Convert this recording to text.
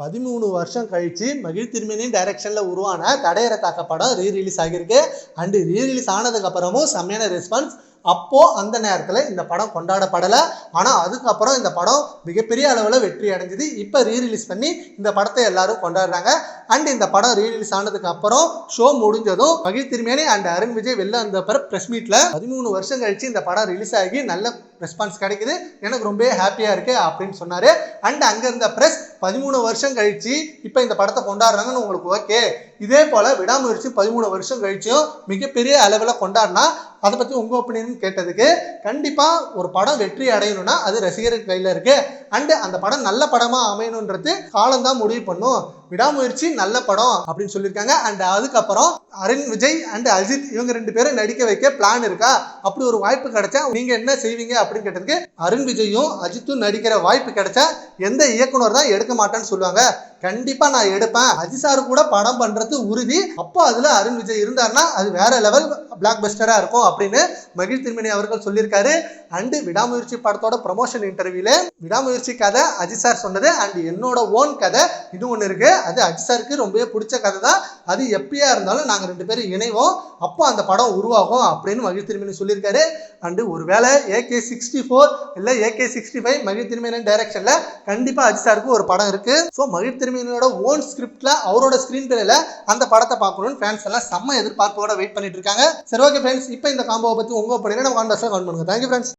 பதிமூணு வருஷம் கழிச்சு மகிழ் திருமணியின் டைரக்ஷன்ல உருவான தடையற தாக்க படம் ரீ ரிலீஸ் ஆகியிருக்கு. அண்டு ரீ ரிலீஸ் ஆனதுக்கு அப்புறமும் செம்மையான ரெஸ்பான்ஸ் அப்போ அந்த நேரத்தில் இந்த படம் கொண்டாடப்படலை. ஆனால் அதுக்கப்புறம் இந்த படம் மிகப்பெரிய அளவில் வெற்றி அடைஞ்சது. இப்போ ரீ ரிலீஸ் பண்ணி இந்த படத்தை எல்லாரும் கொண்டாடுறாங்க. அண்ட் இந்த படம் ரீ ரிலீஸ் ஆனதுக்கு அப்புறம் ஷோ முடிஞ்சதும் மகிழ் திருமேனி அண்ட் அருண் விஜய் வெளில வந்த ப்ரெஸ் மீட்டில் பதிமூணு வருஷம் கழிச்சு இந்த படம் ரிலீஸ் ஆகி நல்ல ரெஸ்பான்ஸ் கிடைக்குது. எனக்கு ரொம்ப ஹாப்பியாக இருக்கு அப்படின்னு சொன்னார். அண்ட் அங்கே இருந்த ப்ரெஸ் பதிமூணு வருஷம் கழிச்சு இப்போ இந்த படத்தை கொண்டாடுறாங்கன்னு உங்களுக்கு ஓகே இதே போல் விடாமுயற்சி பதிமூணு வருஷம் கழிச்சும் மிகப்பெரிய அளவில் கொண்டாடினா அதை பற்றி உங்கள் ஒப்பீனியன் கேட்டதுக்கு கண்டிப்பாக ஒரு படம் வெற்றி அடையணும்னா அது ரசிகர்கள் கையில் இருக்குது அண்டு அந்த படம் நல்ல படமாக அமையணுன்றது காலம்தான் முடிவு பண்ணும். விடாமுயற்சி நல்ல படம் அப்படின்னு சொல்லியிருக்காங்க. அண்ட் அதுக்கப்புறம் அருண் விஜய் அண்ட் அஜித் இவங்க ரெண்டு பேரும் நடிக்க வைக்க பிளான் இருக்கா? அப்படி ஒரு வாய்ப்பு கிடைச்சா நீங்க என்ன செய்வீங்க அப்படின்னு கேட்டதுக்கு அருண் விஜயும் அஜித்தும் நடிக்கிற வாய்ப்பு கிடைச்சா எந்த இயக்குனர் தான் எடுக்க மாட்டேன்னு சொல்லுவாங்க. கண்டிப்பா நான் எடுப்பேன். அஜித் சார் கூட படம் பண்றது உறுதி. அப்போ அதுல அருண் விஜய் இருந்தாருன்னா அது வேற லெவல் பிளாக் பஸ்டரா இருக்கும் அப்படின்னு மகிழ் திருமணி அவர்கள் சொல்லியிருக்காரு. அண்டு விடாமுயற்சி படத்தோட ப்ரமோஷன் இன்டர்வியூல விடாமுயற்சி கதை அஜித் சார் சொன்னது. அண்ட் என்னோட ஓன் கதை இது ஒன்று இருக்கு. அது அஜிசாருக்கு ரொம்பவே பிடிச்ச கதை தான் அது எப்படியா இருந்தாலும் நாங்கள் ரெண்டு பேரும் இணைவோம். அப்போ அந்த படம் உருவாகும் அப்படின்னு மகிழ் திருமணி சொல்லியிருக்காரு. அண்டு ஒருவேளை ஏகே சிக்ஸ்டி ஃபோர் இல்லை ஏகே சிக்ஸ்டி ஃபைவ் மகிழ் திருமணியின் டைரக்ஷன்ல கண்டிப்பாக அஜிசாருக்கு ஒரு படம் இருக்கு. ஸோ மகிழ் திருமணியோட ஓன் ஸ்கிரிப்டில் அவரோட ஸ்க்ரீன் பிளேல அந்த படத்தை பார்க்கணும்னு ஃபேன்ஸ் எல்லாம் செம்ம எதிர்பார்ப்போட வெயிட் பண்ணிட்டு இருக்காங்க. சரி ஓகே ஃப்ரெண்ட்ஸ் இப்போ இந்த காம்போவை பற்றி உங்கள் ஒப்பீனியன் நம்ம கான்வர்ஸாக கவுண்ட் பண்ணுங்க. Thank you friends